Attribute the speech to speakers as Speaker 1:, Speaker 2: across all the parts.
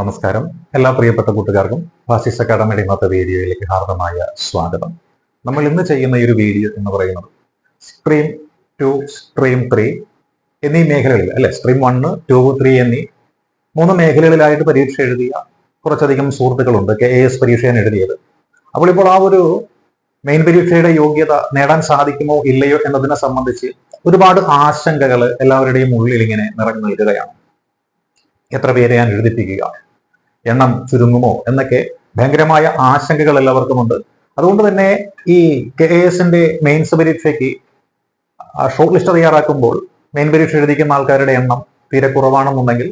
Speaker 1: നമസ്കാരം. എല്ലാ പ്രിയപ്പെട്ട കൂട്ടുകാർക്കും ഫാസിസ് അക്കാഡമിയുടെ ഇന്നത്തെ വീഡിയോയിലേക്ക് ഹാർദമായ സ്വാഗതം. നമ്മൾ ഇന്ന് ചെയ്യുന്ന ഈ ഒരു വീഡിയോ എന്ന് പറയുന്നത് സ്ട്രീം ടു സ്ട്രീം ത്രീ എന്നീ മേഖലകളിൽ അല്ലെ? സ്ട്രീം വണ്ണ് ടു ത്രീ എന്നീ മൂന്ന് മേഖലകളിലായിട്ട് പരീക്ഷ എഴുതിയ കുറച്ചധികം സുഹൃത്തുക്കളുണ്ട്. കെ എ എസ് പരീക്ഷയാണ് എഴുതിയത്. അപ്പോൾ ഇപ്പോൾ ആ ഒരു മെയിൻ പരീക്ഷയുടെ യോഗ്യത നേടാൻ സാധിക്കുമോ ഇല്ലയോ എന്നതിനെ സംബന്ധിച്ച് ഒരുപാട് ആശങ്കകൾ എല്ലാവരുടെയും ഉള്ളിൽ ഇങ്ങനെ നിറഞ്ഞു നിൽക്കുകയാണ്. എത്ര പേരെ ഞാൻ എഴുതിപ്പിക്കുക? എണ്ണം ചുരുങ്ങുമോ എന്നൊക്കെ ഭയങ്കരമായ ആശങ്കകൾ എല്ലാവർക്കുമുണ്ട്. അതുകൊണ്ട് തന്നെ ഈ കെ എ എസിന്റെ മെയിൻസ് പരീക്ഷയ്ക്ക് ഷോർട്ട് ലിസ്റ്റ് തയ്യാറാക്കുമ്പോൾ മെയിൻ പരീക്ഷ എഴുതിക്കുന്ന ആൾക്കാരുടെ എണ്ണം തീരെ കുറവാണെന്നുണ്ടെങ്കിൽ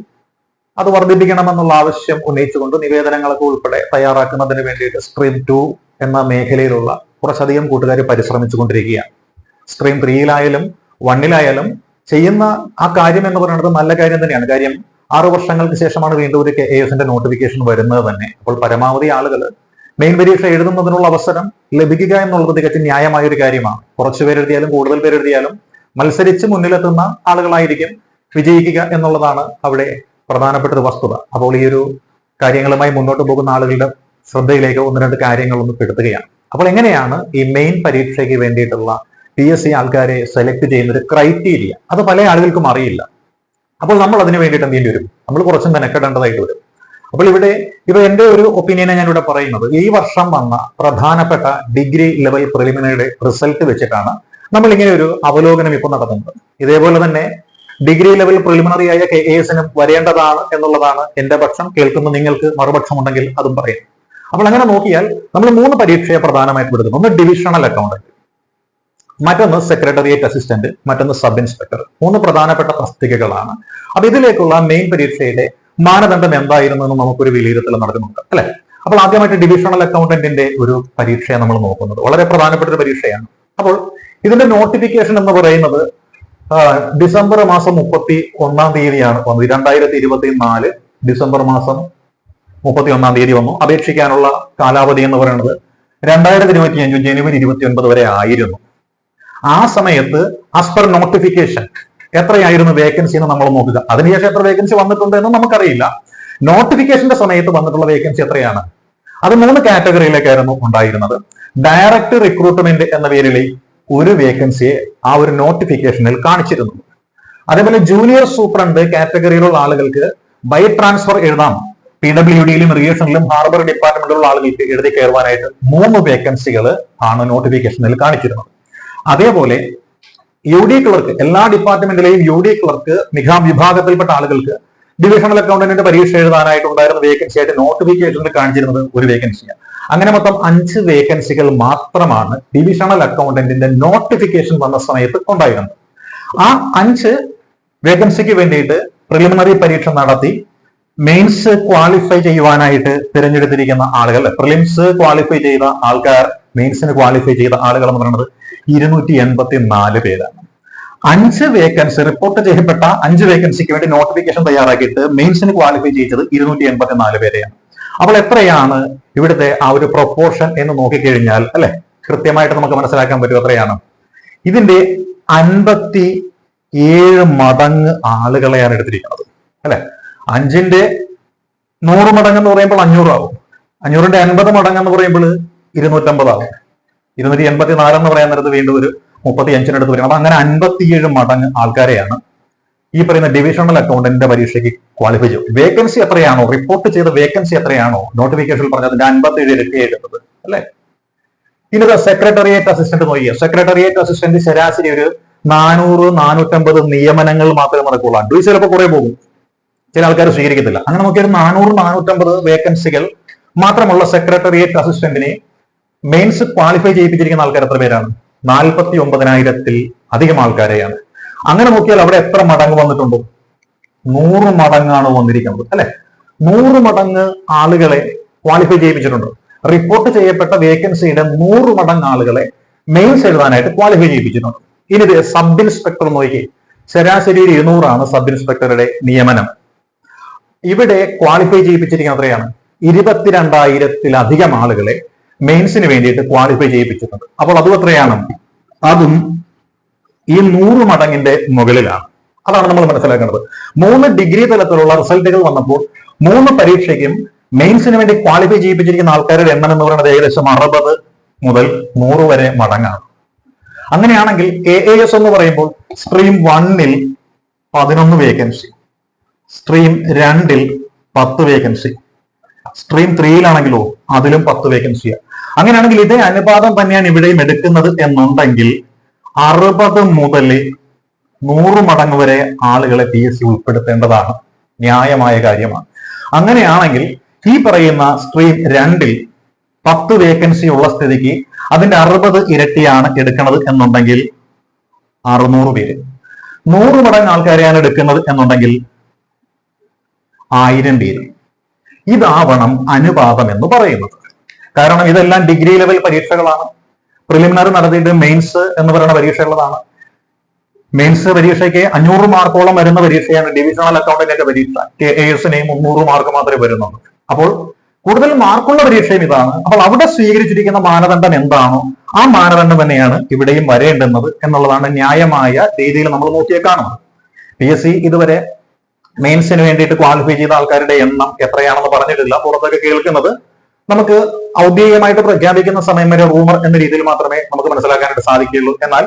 Speaker 1: അത് വർദ്ധിപ്പിക്കണമെന്നുള്ള ആവശ്യം ഉന്നയിച്ചുകൊണ്ട് നിവേദനങ്ങളൊക്കെ ഉൾപ്പെടെ തയ്യാറാക്കുന്നതിന് വേണ്ടിയിട്ട് സ്ട്രീം ടു എന്ന മേഖലയിലുള്ള കുറച്ചധികം കൂട്ടുകാർ പരിശ്രമിച്ചുകൊണ്ടിരിക്കുകയാണ്. സ്ട്രീം ത്രീയിലായാലും വണ്ണിലായാലും ചെയ്യുന്ന ആ കാര്യം എന്ന് പറയുന്നത് നല്ല കാര്യം തന്നെയാണ്. കാര്യം ആറു വർഷങ്ങൾക്ക് ശേഷമാണ് വീണ്ടും ഒരു കെ എസിന്റെ നോട്ടിഫിക്കേഷൻ വരുന്നത് തന്നെ. അപ്പോൾ പരമാവധി ആളുകൾ മെയിൻ പരീക്ഷ എഴുതുന്നതിനുള്ള അവസരം ലഭിക്കുക എന്നുള്ളത് തികച്ചും ന്യായമായ ഒരു കാര്യമാണ്. കുറച്ചു പേരെഴുതിയാലും കൂടുതൽ പേരെഴുതിയാലും മത്സരിച്ച് മുന്നിലെത്തുന്ന ആളുകളായിരിക്കും വിജയിക്കുക എന്നുള്ളതാണ് അവിടെ പ്രധാനപ്പെട്ട ഒരു വസ്തുത. അപ്പോൾ ഈ ഒരു കാര്യങ്ങളുമായി മുന്നോട്ട് പോകുന്ന ആളുകളുടെ ശ്രദ്ധയിലേക്ക് ഒന്ന് രണ്ട് കാര്യങ്ങളൊന്ന് പെടുത്തുകയാണ്. അപ്പോൾ എങ്ങനെയാണ് ഈ മെയിൻ പരീക്ഷയ്ക്ക് വേണ്ടിയിട്ടുള്ള പി എസ് സി ആൾക്കാരെ സെലക്ട് ചെയ്യുന്ന ഒരു ക്രൈറ്റീരിയ അത് പല ആളുകൾക്കും അറിയില്ല. അപ്പോൾ നമ്മൾ അതിന് വേണ്ടിയിട്ട് എന്ത് ചെയ്യേണ്ടി വരും? നമ്മൾ കുറച്ചും മെനക്കെടേണ്ടതായിട്ട് വരും. അപ്പോൾ ഇവിടെ ഇപ്പൊ എന്റെ ഒരു ഒപ്പീനിയനെ ഞാൻ ഇവിടെ പറയുന്നത്. ഈ വർഷം വന്ന പ്രധാനപ്പെട്ട ഡിഗ്രി ലെവൽ പ്രിലിമിനറിയുടെ റിസൾട്ട് വെച്ചിട്ടാണ് നമ്മൾ ഇങ്ങനെ ഒരു അവലോകനം ഇപ്പോൾ നടത്തുന്നത്. ഇതേപോലെ തന്നെ ഡിഗ്രി ലെവൽ പ്രിലിമിനറി ആയ കെ എസിനും വരേണ്ടതാണ് എന്നുള്ളതാണ് എന്റെ പക്ഷം. കേൾക്കുന്ന നിങ്ങൾക്ക് മറുപക്ഷം ഉണ്ടെങ്കിൽ അതും പറയാം. അപ്പോൾ അങ്ങനെ നോക്കിയാൽ നമ്മൾ മൂന്ന് പരീക്ഷയെ പ്രധാനമായിട്ട് എടുക്കുന്നു ഒന്ന് ഡിവിഷണൽ അക്കൗണ്ടന്റ് മറ്റൊന്ന് സെക്രട്ടേറിയറ്റ് അസിസ്റ്റന്റ് മറ്റൊന്ന് സബ് ഇൻസ്പെക്ടർ മൂന്ന് പ്രധാനപ്പെട്ട തസ്തികകളാണ്. അപ്പൊ ഇതിലേക്കുള്ള മെയിൻ പരീക്ഷയുടെ മാനദണ്ഡം എന്തായിരുന്നു എന്ന് നമുക്കൊരു വിലയിരുത്തൽ നടക്കുന്നുണ്ട് അല്ലെ? അപ്പോൾ ആദ്യമായിട്ട് ഡിവിഷണൽ അക്കൗണ്ടന്റിന്റെ ഒരു പരീക്ഷയാണ് നമ്മൾ നോക്കുന്നത്. വളരെ പ്രധാനപ്പെട്ട ഒരു പരീക്ഷയാണ്. അപ്പോൾ ഇതിന്റെ നോട്ടിഫിക്കേഷൻ എന്ന് പറയുന്നത് ഡിസംബർ മാസം മുപ്പത്തി ഒന്നാം തീയതിയാണ് വന്നത്. രണ്ടായിരത്തി ഇരുപത്തി നാല് ഡിസംബർ മാസം മുപ്പത്തി ഒന്നാം തീയതി വന്നു. അപേക്ഷിക്കാനുള്ള കാലാവധി എന്ന് പറയുന്നത് രണ്ടായിരത്തി ഇരുപത്തി അഞ്ച് ജനുവരി ഇരുപത്തി ഒൻപത് വരെ ആയിരുന്നു. ആ സമയത്ത് ആസ് പെർ നോട്ടിഫിക്കേഷൻ എത്രയായിരുന്നു വേക്കൻസി എന്ന് നമ്മൾ നോക്കുക. അതിനുശേഷം എത്ര വേക്കൻസി വന്നിട്ടുണ്ട് എന്ന് നമുക്കറിയില്ല. നോട്ടിഫിക്കേഷന്റെ സമയത്ത് വന്നിട്ടുള്ള വേക്കൻസി എത്രയാണ്? അത് മൂന്ന് കാറ്റഗറിയിലേക്കായിരുന്നു ഉണ്ടായിരുന്നത്. ഡയറക്റ്റ് റിക്രൂട്ട്മെന്റ് എന്ന പേരിൽ ഒരു വേക്കൻസിയെ ആ ഒരു നോട്ടിഫിക്കേഷനിൽ കാണിച്ചിരുന്നു. അതേപോലെ ജൂനിയർ സൂപ്രണ്ട് കാറ്റഗറിയിലുള്ള ആളുകൾക്ക് ബൈ ട്രാൻസ്ഫർ എഴുതാം. പി ഡബ്ല്യു ഡിയിലും റിയേഷനിലും ഹാർബർ ഡിപ്പാർട്ട്മെന്റിലുള്ള ആളുകൾക്ക് എഴുതി കയറുവാനായിട്ട് മൂന്ന് വേക്കൻസികൾ ആണ് നോട്ടിഫിക്കേഷനിൽ കാണിച്ചിരുന്നത്. അതേപോലെ യു ഡി ക്ലർക്ക് എല്ലാ ഡിപ്പാർട്ട്മെന്റിലെയും യു ഡി ക്ലർക്ക് നിഘാം വിഭാഗത്തിൽപ്പെട്ട ആളുകൾക്ക് ഡിവിഷണൽ അക്കൗണ്ടന്റിന്റെ പരീക്ഷ എഴുതാനായിട്ടുണ്ടായിരുന്ന വേക്കൻസി ആയിട്ട് നോട്ടിഫിക്കേഷനിൽ കാണിച്ചിരുന്നത് ഒരു വേക്കൻസിയാണ് അങ്ങനെ മൊത്തം അഞ്ച് വേക്കൻസികൾ മാത്രമാണ് ഡിവിഷണൽ അക്കൗണ്ടന്റിന്റെ നോട്ടിഫിക്കേഷൻ വന്ന സമയത്ത് ഉണ്ടായിരുന്നത്. ആ അഞ്ച് വേക്കൻസിക്ക് വേണ്ടിയിട്ട് പ്രിലിമിനറി പരീക്ഷ നടത്തി മെയിൻസ് ക്വാളിഫൈ ചെയ്യുവാനായിട്ട് തിരഞ്ഞെടുത്തിരിക്കുന്ന ആളുകൾ പ്രിലിംസ് ക്വാളിഫൈ ചെയ്ത ആൾക്കാർ മെയിൻസിന് ക്വാളിഫൈ ചെയ്ത ആളുകൾ എന്ന് പറയുന്നത് ഇരുന്നൂറ്റി എൺപത്തി നാല് പേരാണ്. അഞ്ച് വേക്കൻസി റിപ്പോർട്ട് ചെയ്യപ്പെട്ട അഞ്ച് വേക്കൻസിക്ക് വേണ്ടി നോട്ടിഫിക്കേഷൻ തയ്യാറാക്കിയിട്ട് മെയിൻസിന് ക്വാളിഫൈ ചെയ്തത് ഇരുന്നൂറ്റി എൺപത്തി നാല് പേരെയാണ്. അപ്പോൾ എത്രയാണ് ഇവിടുത്തെ ആ ഒരു പ്രൊപ്പോർഷൻ എന്ന് നോക്കിക്കഴിഞ്ഞാൽ അല്ലെ? കൃത്യമായിട്ട് നമുക്ക് മനസ്സിലാക്കാൻ പറ്റും എത്രയാണ്. ഇതിന്റെ അൻപത്തി ഏഴ് മടങ്ങ് ആളുകളെയാണ് എടുത്തിരിക്കുന്നത്. അല്ലെ? അഞ്ചിന്റെ നൂറ് മടങ്ങ് എന്ന് പറയുമ്പോൾ അഞ്ഞൂറാവും അഞ്ഞൂറിന്റെ അൻപത് മടങ്ങ് എന്ന് പറയുമ്പോൾ ഇരുന്നൂറ്റമ്പതാവും. ഇരുന്നൂറ്റി എൺപത്തി നാല് എന്ന് പറയാൻ നേരത്ത് വീണ്ടും ഒരു മുപ്പത്തി അഞ്ചിനടുത്ത് വരും. അപ്പൊ അങ്ങനെ അൻപത്തിയേഴ് മടങ്ങ് ആൾക്കാരെയാണ് ഈ പറയുന്ന ഡിവിഷണൽ അക്കൗണ്ടന്റിന്റെ പരീക്ഷയ്ക്ക് ക്വാളിഫൈ ചെയ്യും വേക്കൻസി എത്രയാണോ? റിപ്പോർട്ട് ചെയ്ത വേക്കൻസി എത്രയാണോ? നോട്ടിഫിക്കേഷൻ പറഞ്ഞതിന്റെ അൻപത്തി ഏഴ് ഇരട്ടിയായി എടുത്തത്. അല്ലെ? ഇനി സെക്രട്ടേറിയറ്റ് അസിസ്റ്റന്റ് നോക്കിയ സെക്രട്ടേറിയറ്റ് അസിസ്റ്റന്റ് ശരാശരി ഒരു നാനൂറ് നാനൂറ്റമ്പത് നിയമനങ്ങൾ മാത്രമേ നടക്കുള്ളൂ. അഡ്വൈസ് ചിലപ്പോൾ കുറെ പോകും. ചില ആൾക്കാർ സ്വീകരിക്കത്തില്ല. അങ്ങനെ നോക്കിയാൽ നാനൂറ് നാനൂറ്റമ്പത് വേക്കൻസികൾ മാത്രമുള്ള സെക്രട്ടേറിയറ്റ് അസിസ്റ്റന്റിനെ മെയിൻസ് ക്വാളിഫൈ ചെയ്യിപ്പിച്ചിരിക്കുന്ന ആൾക്കാർ എത്ര പേരാണ്? നാൽപ്പത്തി ഒമ്പതിനായിരത്തിൽ അധികം ആൾക്കാരെയാണ്. അങ്ങനെ നോക്കിയാൽ അവിടെ എത്ര മടങ്ങ് വന്നിട്ടുണ്ടോ? നൂറ് മടങ്ങാണ് വന്നിരിക്കുന്നത് അല്ലെ? നൂറ് മടങ്ങ് ആളുകളെ ക്വാളിഫൈ ചെയ്യിപ്പിച്ചിട്ടുണ്ട്. റിപ്പോർട്ട് ചെയ്യപ്പെട്ട വേക്കൻസിയുടെ നൂറ് മടങ്ങ് ആളുകളെ മെയിൻസ് എഴുതാനായിട്ട് ക്വാളിഫൈ ചെയ്യിപ്പിച്ചിട്ടുണ്ട്. ഇനി ഇത് സബ് ഇൻസ്പെക്ടർ നോക്കി ശരാശരി ഇരുന്നൂറാണ് സബ് ഇൻസ്പെക്ടറുടെ നിയമനം. ഇവിടെ ക്വാളിഫൈ ചെയ്യിപ്പിച്ചിരിക്കുന്ന അത്രയാണ് ഇരുപത്തിരണ്ടായിരത്തിലധികം ആളുകളെ മെയിൻസിന് വേണ്ടിയിട്ട് ക്വാളിഫൈ ചെയ്യിപ്പിച്ചിട്ടുണ്ട്. അപ്പോൾ അതും എത്രയാണ്? അതും ഈ നൂറ് മടങ്ങിന്റെ മുകളിലാണ്. അതാണ് നമ്മൾ മനസ്സിലാക്കേണ്ടത്. മൂന്ന് ഡിഗ്രി തലത്തിലുള്ള റിസൾട്ടുകൾ വന്നപ്പോൾ മൂന്ന് പരീക്ഷയ്ക്കും മെയിൻസിന് വേണ്ടി ക്വാളിഫൈ ചെയ്യിപ്പിച്ചിരിക്കുന്ന ആൾക്കാരുടെ എണ്ണം എന്ന് പറയുന്നത് ഏകദേശം അറുപത് മുതൽ നൂറ് വരെ മടങ്ങാണ്. അങ്ങനെയാണെങ്കിൽ എ എ എസ് എന്ന് പറയുമ്പോൾ സ്ട്രീം വണ്ണിൽ പതിനൊന്ന് വേക്കൻസി സ്ട്രീം രണ്ടിൽ പത്ത് വേക്കൻസി സ്ട്രീം ത്രീയിലാണെങ്കിലോ അതിലും പത്ത് വേക്കൻസിയാണ് അങ്ങനെയാണെങ്കിൽ ഇതേ അനുപാതം തന്നെയാണ് ഇവിടെയും എടുക്കുന്നത് എന്നുണ്ടെങ്കിൽ അറുപത് മുതൽ നൂറ് മടങ്ങ് വരെ ആളുകളെ പി എസ് സി ഉൾപ്പെടുത്തേണ്ടതാണ്. ന്യായമായ കാര്യമാണ്. അങ്ങനെയാണെങ്കിൽ ഈ പറയുന്ന സ്ട്രീം രണ്ടിൽ പത്ത് വേക്കൻസി ഉള്ള സ്ഥിതിക്ക് അതിന്റെ അറുപത് ഇരട്ടിയാണ് എടുക്കുന്നത് എന്നുണ്ടെങ്കിൽ അറുന്നൂറ് പേര്. നൂറ് മടങ്ങ് ആൾക്കാരെയാണ് എടുക്കുന്നത് എന്നുണ്ടെങ്കിൽ ആയിരം പേര്. ഇതാവണം അനുപാതം എന്ന് പറയുന്നത്. കാരണം ഇതെല്ലാം ഡിഗ്രി ലെവൽ പരീക്ഷകളാണ്. പ്രിലിമിനറി നടത്തിയിട്ട് മെയിൻസ് എന്ന് പറയുന്ന പരീക്ഷകളാണ് മെയിൻസ് പരീക്ഷയ്ക്ക് അഞ്ഞൂറ് മാർക്കോളം വരുന്ന പരീക്ഷയാണ് ഡിവിഷണൽ അക്കൗണ്ടിന്റെ പരീക്ഷ. കെ എ എസിനെയും മുന്നൂറ് മാർക്ക് മാത്രമേ വരുന്നുള്ളൂ. അപ്പോൾ കൂടുതൽ മാർക്കുള്ള പരീക്ഷയും ഇതാണ്. അപ്പോൾ അവിടെ സ്വീകരിച്ചിരിക്കുന്ന മാനദണ്ഡം എന്താണോ ആ മാനദണ്ഡം തന്നെയാണ് ഇവിടെയും വരേണ്ടുന്നത് എന്നുള്ളതാണ് ന്യായമായ രീതിയിൽ നമ്മൾ നോക്കിയേ പി എസ് സി ഇതുവരെ മെയിൻസിന് വേണ്ടിയിട്ട് ക്വാളിഫൈ ചെയ്ത ആൾക്കാരുടെ എണ്ണം എത്രയാണെന്ന് പറഞ്ഞിട്ടില്ല. പുറത്തൊക്കെ കേൾക്കുന്നത് നമുക്ക് ഔദ്യോഗികമായിട്ട് പ്രഖ്യാപിക്കുന്ന സമയം വരെ റൂമർ എന്ന രീതിയിൽ മാത്രമേ നമുക്ക് മനസ്സിലാക്കാനായിട്ട് സാധിക്കുകയുള്ളൂ. എന്നാൽ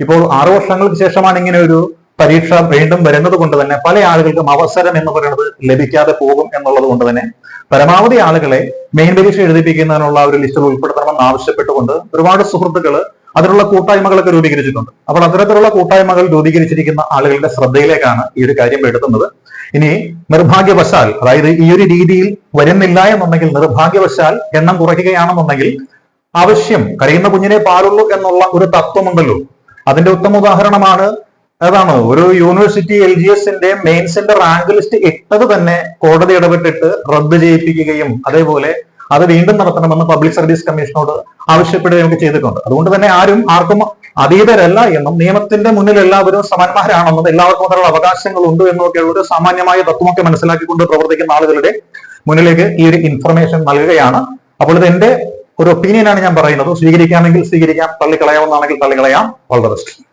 Speaker 1: ഇപ്പോൾ ആറ് വർഷങ്ങൾക്ക് ശേഷമാണ് ഇങ്ങനെ ഒരു പരീക്ഷ വീണ്ടും വരുന്നത് കൊണ്ട് തന്നെ പല ആളുകൾക്കും അവസരം എന്ന് പറയുന്നത് ലഭിക്കാതെ പോകും എന്നുള്ളത് കൊണ്ട് തന്നെ പരമാവധി ആളുകളെ മെയിൻ പരീക്ഷ എഴുതിപ്പിക്കുന്നതിനുള്ള ഒരു ലിസ്റ്റിൽ ഉൾപ്പെടുത്തണമെന്ന് ആവശ്യപ്പെട്ടുകൊണ്ട് ഒരുപാട് സുഹൃത്തുക്കൾ അതിനുള്ള കൂട്ടായ്മകളൊക്കെ രൂപീകരിച്ചിട്ടുണ്ട്. അപ്പോൾ അത്തരത്തിലുള്ള കൂട്ടായ്മകൾ രൂപീകരിച്ചിരിക്കുന്ന ആളുകളുടെ ശ്രദ്ധയിലേക്കാണ് ഈ ഒരു കാര്യം എടുത്തുന്നത് ഇനി നിർഭാഗ്യവശാൽ അതായത് ഈ ഒരു രീതിയിൽ വരുന്നില്ല എന്നുണ്ടെങ്കിൽ നിർഭാഗ്യവശാൽ എണ്ണം കുറയ്ക്കുകയാണെന്നുണ്ടെങ്കിൽ ആവശ്യം കരയുന്ന കുഞ്ഞിനെ പാടുള്ളൂ എന്നുള്ള ഒരു തത്വമുണ്ടല്ലോ. അതിന്റെ ഉത്തമ ഉദാഹരണമാണ് അതാണ് ഒരു യൂണിവേഴ്സിറ്റി എൽ ജി എസിന്റെ മെയിൻസിന്റെ റാങ്ക് ലിസ്റ്റ് ഇട്ടത് തന്നെ കോടതി ഇടപെട്ടിട്ട് റദ്ദ് ചെയ്യിപ്പിക്കുകയും അതേപോലെ അത് വീണ്ടും നടത്തണമെന്ന് പബ്ലിക് സർവീസ് കമ്മീഷനോട് ആവശ്യപ്പെടുകയൊക്കെ ചെയ്തിട്ടുണ്ട്. അതുകൊണ്ട് തന്നെ ആരും ആർക്കും അതീതരല്ല എന്നും നിയമത്തിന്റെ മുന്നിൽ എല്ലാവരും സമന്മാരാണെന്നും എല്ലാവർക്കും അതിനുള്ള അവകാശങ്ങൾ ഉണ്ട് എന്നൊക്കെയുള്ള ഒരു സാമാന്യമായ തത്വമൊക്കെ മനസ്സിലാക്കിക്കൊണ്ട് പ്രവർത്തിക്കുന്ന ആളുകളുടെ മുന്നിലേക്ക് ഈ ഒരു ഇൻഫർമേഷൻ നൽകുകയാണ്. അപ്പോൾ ഇത് എന്റെ ഒരു ഒപ്പീനിയനാണ് ഞാൻ പറയുന്നത്. സ്വീകരിക്കാമെങ്കിൽ സ്വീകരിക്കാം തള്ളിക്കളയാമെന്നാണെങ്കിൽ തള്ളിക്കളയാം. All the best